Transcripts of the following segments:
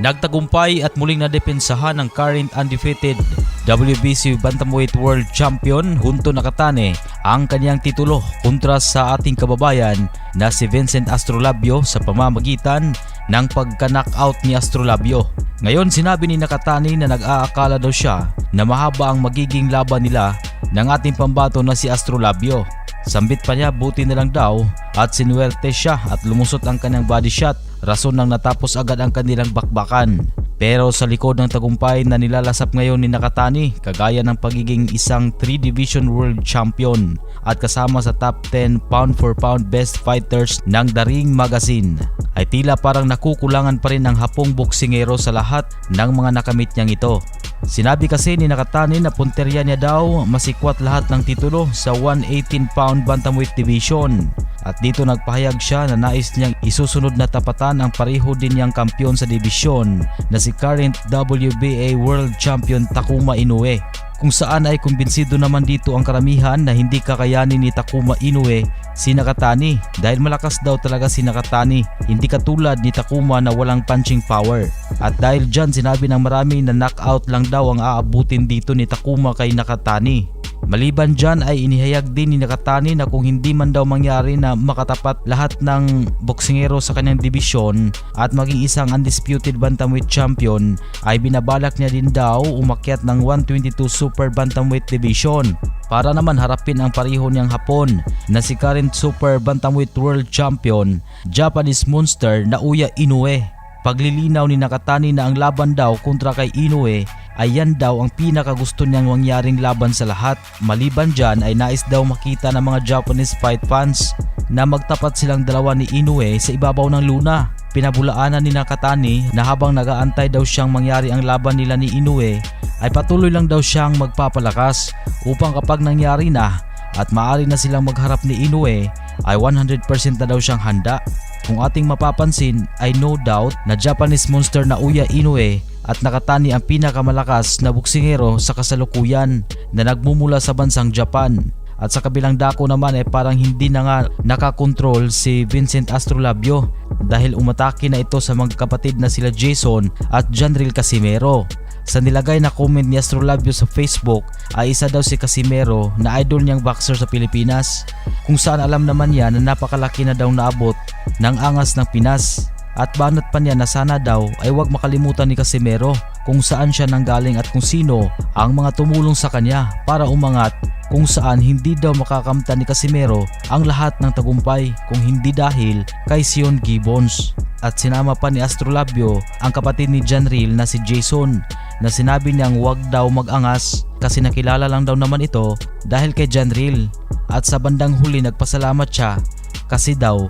Nagtagumpay at muling nadepensahan ng current undefeated WBC Bantamweight World Champion Hunto Nakatane ang kanyang titulo kontra sa ating kababayan na si Vincent Astrolabio sa pamamagitan ng pagka-knockout ni Astrolabio. Ngayon sinabi ni Nakatani na nag-aakala daw siya na mahaba ang magiging laban nila ng ating pambato na si Astrolabio. Sambit pa niya buti na lang daw at sinuwerte siya at lumusot ang kanyang body shot rason nang natapos agad ang kanilang bakbakan. Pero sa likod ng tagumpay na nilalasap ngayon ni Nakatani, kagaya ng pagiging isang 3-division world champion at kasama sa top 10 pound for pound best fighters ng The Ring Magazine, ay tila parang nakukulangan pa rin ang hapong boksingero sa lahat ng mga nakamit niyang ito. Sinabi kasi ni Nakatani na punterya niya daw masikwat lahat ng titulo sa 118 pound bantamweight division. At dito nagpahayag siya na nais niyang isusunod na tapatan ang pareho din niyang kampyon sa dibisyon na si current WBA World Champion Takuma Inoue kung saan ay kumbinsido naman dito ang karamihan na hindi kakayanin ni Takuma Inoue si Nakatani. Dahil malakas daw talaga si Nakatani hindi katulad ni Takuma na walang punching power. At dahil dyan sinabi ng marami na knockout lang daw ang aabutin dito ni Takuma kay Nakatani Maliban dyan ay inihayag din ni Nakatani na kung hindi man daw mangyari na makatapat lahat ng boksingero sa kanyang dibisyon at maging isang undisputed bantamweight champion ay binabalak niya din daw umakyat ng 122 super bantamweight division para naman harapin ang pareho niyang hapon na si current super bantamweight world champion Japanese monster na Uya Inoue. Paglilinaw ni Nakatani na ang laban daw kontra kay Inoue ay yan daw ang pinakagusto niyang mangyaring laban sa lahat. Maliban dyan ay nais daw makita ng mga Japanese fight fans na magtapat silang dalawa ni Inoue sa ibabaw ng luna. Pinabulaanan ni Nakatani na habang nagaantay daw siyang mangyari ang laban nila ni Inoue ay patuloy lang daw siyang magpapalakas upang kapag nangyari na at maaari na silang magharap ni Inoue ay 100% na daw siyang handa. Kung ating mapapansin ay no doubt na Japanese monster na Uya Inoue at Nakatani ang pinakamalakas na buksingero sa kasalukuyan na nagmumula sa bansang Japan. At sa kabilang dako naman ay parang hindi na nga nakakontrol si Vincent Astrolabio dahil umatake na ito sa mga kapatid na sila Jason at Janril Casimero. Sa nilagay na comment ni Astrolabio sa Facebook ay isa daw si Casimero na idol niyang boxer sa Pilipinas kung saan alam naman niya na napakalaki na daw naabot ng angas ng Pinas at banat pa niya na sana daw ay huwag makalimutan ni Casimero kung saan siya nanggaling at kung sino ang mga tumulong sa kanya para umangat kung saan hindi daw makakamta ni Casimero ang lahat ng tagumpay kung hindi dahil kay Sion Gibbons. At sinama pa ni Astrolabio ang kapatid ni Janril na si Jason na sinabi niyang huwag daw magangas kasi nakilala lang daw naman ito dahil kay Janril at sa bandang huli nagpasalamat siya kasi daw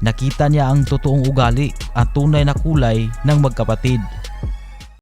nakita niya ang totoong ugali at tunay na kulay ng magkapatid.